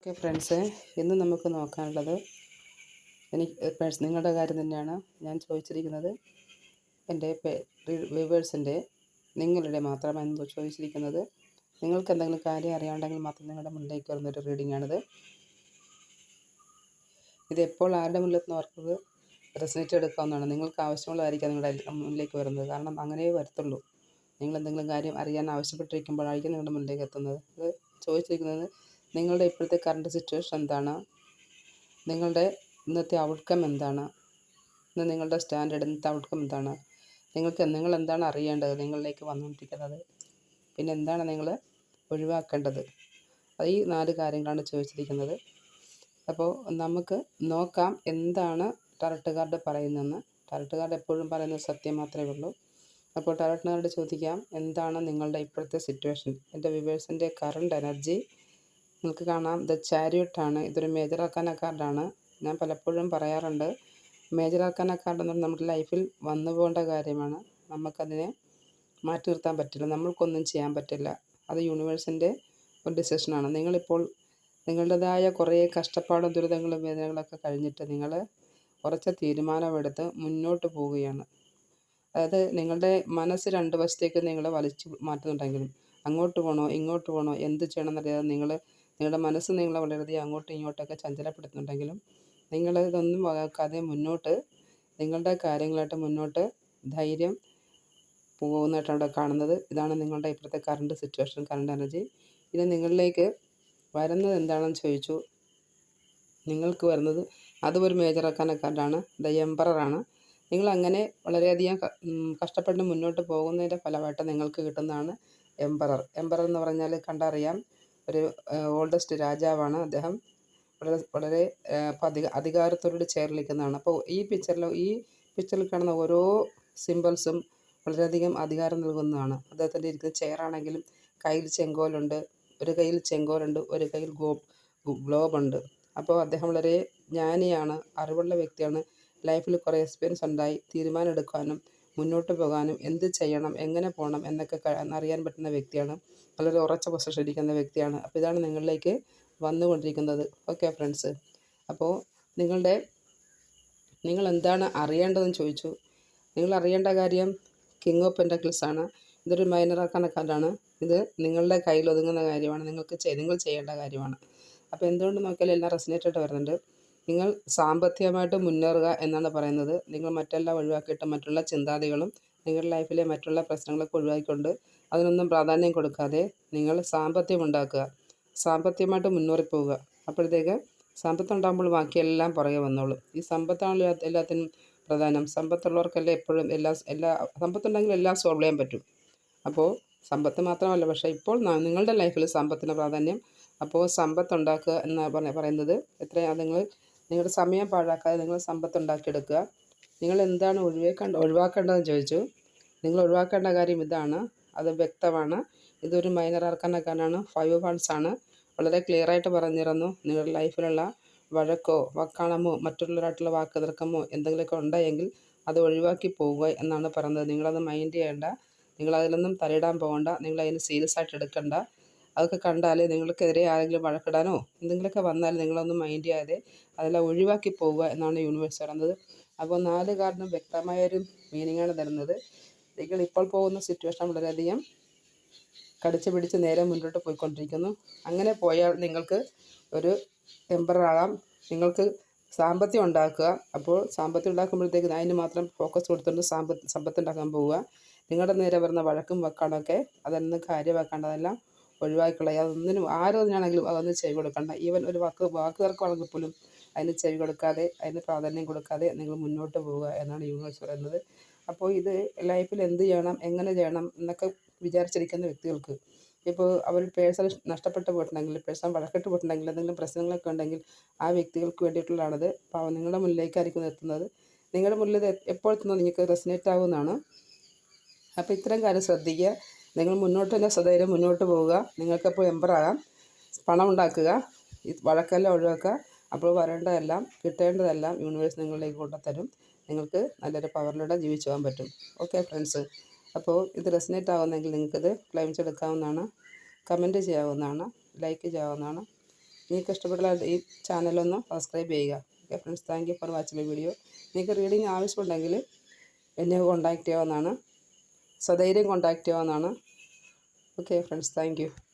Okay friends ഇന്ന് നമുക്ക് നോക്കാനുള്ളത് എനിക്ക് നിങ്ങളുടെ കാര്യം തന്നെയാണ് ഞാൻ ചോദിച്ചിരിക്കുന്നത്. എന്റെ വ്യൂവേഴ്സിന്റെ നിങ്ങളുടെ മാത്രമാണ് ചോദിച്ചിരിക്കുന്നത്. നിങ്ങൾക്ക് എന്തെങ്കിലും കാര്യം അറിയാണ്ടെങ്കിൽ മാത്രം നിങ്ങളുടെ മുന്നിലേക്ക് വരുന്നൊരു റീഡിംഗ് ആണിത് ഇത് എപ്പോൾ ആരുടെ മുന്നിൽ നിന്ന് അവർക്ക് റെസിനേറ്റ് എടുക്കാവുന്നതാണ്. നിങ്ങൾക്ക് ആവശ്യമുള്ളതായിരിക്കാം നിങ്ങളുടെ മുന്നിലേക്ക് വരുന്നത്. കാരണം അങ്ങനെ വരത്തുള്ളൂ. നിങ്ങൾ എന്തെങ്കിലും കാര്യം അറിയാൻ ആവശ്യപ്പെട്ടിരിക്കുമ്പോഴായിരിക്കും നിങ്ങളുടെ മുന്നിലേക്ക് എത്തുന്നത്. ഇത് ചോദിച്ചിരിക്കുന്നത് നിങ്ങളുടെ ഇപ്പോഴത്തെ കറണ്ട് സിറ്റുവേഷൻ എന്താണ്? നിങ്ങളുടെ ഇന്നത്തെ ഔട്ട്കം എന്താണ്? ഇന്ന് നിങ്ങളുടെ സ്റ്റാൻഡേർഡ് ഇന്നത്തെ ഔട്ട്കം എന്താണ്? നിങ്ങൾക്ക് നിങ്ങൾ എന്താണ് അറിയേണ്ടത്? നിങ്ങളിലേക്ക് വന്നുകൊണ്ടിരിക്കുന്നത്. പിന്നെ എന്താണ് നിങ്ങൾ ഒഴിവാക്കേണ്ടത്? അത് ഈ നാല് കാര്യങ്ങളാണ് ചോദിച്ചിരിക്കുന്നത്. അപ്പോൾ നമുക്ക് നോക്കാം എന്താണ് ടാരറ്റ് കാർഡ് പറയുന്നതെന്ന്. ടാരറ്റ് കാർഡ് എപ്പോഴും പറയുന്നത് സത്യം മാത്രമേ ഉള്ളൂ. അപ്പോൾ ടാരറ്റ് ചോദിക്കാം എന്താണ് നിങ്ങളുടെ ഇപ്പോഴത്തെ സിറ്റുവേഷൻ എന്റെ വിവേഴ്സിന്റെ കറണ്ട് എനർജി നിങ്ങൾക്ക് കാണാം. ദ ചാരിയട്ടാണ്. ഇതൊരു മേജർ ആക്കാന കാർഡാണ് ഞാൻ പലപ്പോഴും പറയാറുണ്ട് മേജർ ആക്കാന കാർഡ് എന്ന് പറഞ്ഞാൽ നമ്മുടെ ലൈഫിൽ വന്നു പോകേണ്ട കാര്യമാണ്. നമുക്കതിനെ മാറ്റി നിർത്താൻ പറ്റില്ല. നമ്മൾക്കൊന്നും ചെയ്യാൻ പറ്റില്ല. അത് യൂണിവേഴ്സിന്റെ ഒരു ഡിസിഷനാണ്. നിങ്ങളിപ്പോൾ നിങ്ങളുടേതായ കുറേ കഷ്ടപ്പാടും ദുരിതങ്ങളും വേദനകളൊക്കെ കഴിഞ്ഞിട്ട് നിങ്ങൾ ഉറച്ച തീരുമാനമെടുത്ത് മുന്നോട്ട് പോവുകയാണ്. അതായത് നിങ്ങളുടെ മനസ്സ് രണ്ട് വശത്തേക്ക് നിങ്ങൾ വലിച്ചു മാറ്റുന്നുണ്ടെങ്കിലും അങ്ങോട്ട് പോകണോ ഇങ്ങോട്ട് പോകണോ എന്ത് ചെയ്യണം എന്നറിയാതെ നിങ്ങൾ നിങ്ങളുടെ മനസ്സ് നിങ്ങളെ വളരെയധികം അങ്ങോട്ടും ഇങ്ങോട്ടൊക്കെ ചഞ്ചലപ്പെടുത്തുന്നുണ്ടെങ്കിലും നിങ്ങൾ ഇതൊന്നും വകാക്കാതെ മുന്നോട്ട് നിങ്ങളുടെ കാര്യങ്ങളായിട്ട് മുന്നോട്ട് ധൈര്യം പോകുന്നതായിട്ടാണ് ഇവിടെ കാണുന്നത്. ഇതാണ് നിങ്ങളുടെ ഇപ്പോഴത്തെ കറണ്ട് സിറ്റുവേഷൻ കറണ്ട് എനർജി ഇത് നിങ്ങളിലേക്ക് വരുന്നത് എന്താണെന്ന് ചോദിച്ചു. നിങ്ങൾക്ക് വരുന്നത് അതും ഒരു മേജർ ആക്കാൻ കാർഡാണ് ദ എംപറാണ് നിങ്ങൾ അങ്ങനെ വളരെയധികം കഷ്ടപ്പെട്ട് മുന്നോട്ട് പോകുന്നതിന്റെ ഫലമായിട്ട് നിങ്ങൾക്ക് കിട്ടുന്നതാണ് എംപറർ എംപറർ എന്ന് പറഞ്ഞാൽ കണ്ടറിയാം. ഒരു ഓൾഡസ്റ്റ് രാജാവാണ് അദ്ദേഹം. വളരെ വളരെ അധിക അധികാരത്തോട് ചേർന്ന് നിൽക്കുന്നതാണ്. അപ്പോൾ ഈ പിക്ചറിൽ ഈ പിക്ചറിൽ കാണുന്ന ഓരോ സിമ്പിൾസും വളരെയധികം അധികാരം നൽകുന്നതാണ്. അദ്ദേഹത്തിന്റെ ഇരിക്കുന്ന ചെയറാണെങ്കിലും കയ്യിൽ ചെങ്കോലുണ്ട് ഒരു കയ്യിൽ ചെങ്കോലുണ്ട് ഒരു കയ്യിൽ ഗോ ഗ്ലോബുണ്ട് അപ്പോൾ അദ്ദേഹം വളരെ ജ്ഞാനിയാണ് അറിവുള്ള വ്യക്തിയാണ്. ലൈഫിൽ കുറേ എക്സ്പീരിയൻസ് ഉണ്ടായി തീരുമാനം എടുക്കാനും മുന്നോട്ട് പോകാനും എന്ത് ചെയ്യണം എങ്ങനെ പോകണം എന്നൊക്കെ അറിയാൻ പറ്റുന്ന വ്യക്തിയാണ് വളരെ ഉറച്ച പൊസിഷനിരിക്കുന്ന വ്യക്തിയാണ്. അപ്പോൾ ഇതാണ് നിങ്ങളിലേക്ക് വന്നുകൊണ്ടിരിക്കുന്നത്. Okay friends. അപ്പോൾ നിങ്ങളുടെ നിങ്ങൾ എന്താണ് അറിയേണ്ടതെന്ന് ചോദിച്ചു. നിങ്ങൾ അറിയേണ്ട കാര്യം കിങ് ഓഫ് പെന്റക്കിൾസ് ആണ്. ഇതൊരു മൈനർ കണക്കാലാണ് ഇത് നിങ്ങളുടെ കയ്യിൽ ഒതുങ്ങുന്ന കാര്യമാണ്. നിങ്ങൾക്ക് നിങ്ങൾ ചെയ്യേണ്ട കാര്യമാണ്. അപ്പോൾ എന്തുകൊണ്ട് നോക്കിയാലും എല്ലാം റെസിനേറ്റഡ് വരുന്നുണ്ട്. നിങ്ങൾ സാമ്പത്തികമായിട്ട് മുന്നേറുക എന്നാണ് പറയുന്നത്. നിങ്ങൾ മറ്റെല്ലാം ഒഴിവാക്കിയിട്ട് മറ്റുള്ള ചിന്താതികളും നിങ്ങളുടെ ലൈഫിലെ മറ്റുള്ള പ്രശ്നങ്ങളൊക്കെ ഒഴിവാക്കിക്കൊണ്ട് അതിനൊന്നും പ്രാധാന്യം കൊടുക്കാതെ നിങ്ങൾ സാമ്പത്തികം ഉണ്ടാക്കുക. സാമ്പത്തികമായിട്ട് മുന്നേറി പോവുക അപ്പോഴത്തേക്ക് സമ്പത്ത് ഉണ്ടാകുമ്പോൾ ബാക്കിയെല്ലാം പുറകെ വന്നോളും. ഈ സമ്പത്താണ് എല്ലാത്തിനും പ്രധാനം സമ്പത്തുള്ളവർക്കല്ലേ എപ്പോഴും എല്ലാ എല്ലാ സമ്പത്തുണ്ടെങ്കിൽ എല്ലാം സോൾവ് ചെയ്യാൻ പറ്റും. അപ്പോൾ സമ്പത്ത് മാത്രമല്ല പക്ഷേ ഇപ്പോൾ നിങ്ങളുടെ ലൈഫിൽ സമ്പത്തിന് പ്രാധാന്യം. അപ്പോൾ സമ്പത്ത് ഉണ്ടാക്കുക എന്ന് പറയുന്നത് എത്രയാണ് നിങ്ങൾ നിങ്ങളുടെ സമയം പാഴാക്കാതെ നിങ്ങൾ സമ്പത്ത് ഉണ്ടാക്കിയെടുക്കുക നിങ്ങൾ എന്താണ് ഒഴിവാക്കേണ്ട ഒഴിവാക്കേണ്ടതെന്ന് ചോദിച്ചു. നിങ്ങൾ ഒഴിവാക്കേണ്ട കാര്യം ഇതാണ്. അത് വ്യക്തമാണ്. ഇതൊരു മൈനർ ആർക്കാനക്കാനാണ്. ഫൈവ് ഫണ്ട്സ് ആണ്. വളരെ ക്ലിയർ ആയിട്ട് പറഞ്ഞിരുന്നു. നിങ്ങളുടെ ലൈഫിലുള്ള വഴക്കോ വക്കാണമോ മറ്റുള്ളവരായിട്ടുള്ള വാക്ക് തർക്കമോ എന്തെങ്കിലുമൊക്കെ ഉണ്ടായെങ്കിൽ അത് ഒഴിവാക്കി പോവുക എന്നാണ് പറയുന്നത് നിങ്ങളത് മൈൻഡ് ചെയ്യേണ്ട. നിങ്ങളതിലൊന്നും തലയിടാൻ പോകണ്ട. നിങ്ങളതിന് സീരിയസ് ആയിട്ട് എടുക്കണ്ട. അതൊക്കെ കണ്ടാൽ നിങ്ങൾക്കെതിരെ ആരെങ്കിലും വഴക്കിടാനോ എന്തെങ്കിലുമൊക്കെ വന്നാൽ നിങ്ങളൊന്നും മൈൻഡ് ചെയ്യാതെ അതെല്ലാം ഒഴിവാക്കി പോവുക എന്നാണ് യൂണിവേഴ്സ് പറയുന്നത്. അപ്പോൾ നാല് കാർഡിനും വ്യക്തമായൊരു മീനിങ്ങാണ് തരുന്നത്. നിങ്ങൾ ഇപ്പോൾ പോകുന്ന സിറ്റുവേഷൻ വളരെയധികം കടിച്ച് പിടിച്ച് നേരെ മുന്നോട്ട് പോയിക്കൊണ്ടിരിക്കുന്നു. അങ്ങനെ പോയാൽ നിങ്ങൾക്ക് ഒരു ടെമ്പറാകാം നിങ്ങൾക്ക് സാമ്പത്തികം ഉണ്ടാക്കുക. അപ്പോൾ സാമ്പത്തികം ഉണ്ടാക്കുമ്പോഴത്തേക്ക് അതിന് മാത്രം ഫോക്കസ് കൊടുത്തുകൊണ്ട് സാമ്പത്ത് സമ്പത്ത് ഉണ്ടാക്കാൻ പോവുക. നിങ്ങളുടെ നേരെ വരുന്ന വഴക്കും വെക്കാണൊക്കെ അതൊന്നും കാര്യമാക്കേണ്ടതെല്ലാം. ഒഴിവാക്കിക്കളയുക അതൊന്നിനും ആരോതിനാണെങ്കിലും അതൊന്നും ചെവി കൊടുക്കണ്ട. ഈവൻ ഒരു വാക്ക് വാക്ക് തർക്കമാണെങ്കിൽ പോലും അതിന് ചെവി കൊടുക്കാതെ അതിന് പ്രാധാന്യം കൊടുക്കാതെ നിങ്ങൾ മുന്നോട്ട് പോവുക എന്നാണ് യൂണിവേഴ്സ് പറയുന്നത്. അപ്പോൾ ഇത് ലൈഫിൽ എന്ത് ചെയ്യണം എങ്ങനെ ചെയ്യണം എന്നൊക്കെ വിചാരിച്ചിരിക്കുന്ന വ്യക്തികൾക്ക് ഇപ്പോൾ അവർ പേഴ്സൺ നഷ്ടപ്പെട്ടു പോയിട്ടുണ്ടെങ്കിൽ പേഴ്സൺ വഴക്കിട്ട് പോയിട്ടുണ്ടെങ്കിൽ എന്തെങ്കിലും പ്രശ്നങ്ങളൊക്കെ ഉണ്ടെങ്കിൽ ആ വ്യക്തികൾക്ക് വേണ്ടിയിട്ടുള്ളതാണത്. അപ്പോൾ നിങ്ങളുടെ മുന്നിലേക്കായിരിക്കും എത്തുന്നത്. നിങ്ങളുടെ മുന്നിൽ എപ്പോൾ എത്തുന്നത് നിങ്ങൾക്ക് റെസിനേറ്റ് ആകുമെന്നാണ് അപ്പോൾ ഇത്തരം കാര്യം ശ്രദ്ധിക്കുക. നിങ്ങൾ മുന്നോട്ട് തന്നെ സ്വധൈര്യം മുന്നോട്ട് പോവുക. നിങ്ങൾക്കപ്പോൾ എംബറാകാം പണം ഉണ്ടാക്കുക. വഴക്കെല്ലാം ഒഴിവാക്കുക. അപ്പോൾ വരേണ്ടതെല്ലാം കിട്ടേണ്ടതെല്ലാം യൂണിവേഴ്സ് നിങ്ങളിലേക്ക് കൊണ്ടുത്തരും. നിങ്ങൾക്ക് നല്ലൊരു പവറിലൂടെ ജീവിച്ചു പോകാൻ പറ്റും. ഓക്കെ ഫ്രണ്ട്സ് അപ്പോൾ ഇത് റെസിനേറ്റ് ആവുന്നെങ്കിൽ നിങ്ങൾക്കിത് ക്ലെയിംസ് എടുക്കാവുന്നതാണ് കമന്റ് ചെയ്യാവുന്നതാണ്. ലൈക്ക് ചെയ്യാവുന്നതാണ്. നിങ്ങൾക്ക് ഇഷ്ടപ്പെട്ട ഈ ചാനലൊന്ന് സബ്സ്ക്രൈബ് ചെയ്യുക. Okay friends thank you for watching video നിങ്ങൾക്ക് റീഡിങ് ആവശ്യമുണ്ടെങ്കിൽ എന്നെ കോൺടാക്റ്റ് ചെയ്യാവുന്നതാണ്. സധൈര്യം കോൺടാക്റ്റ് ചെയ്യാവുന്നതാണ്. Okay friends thank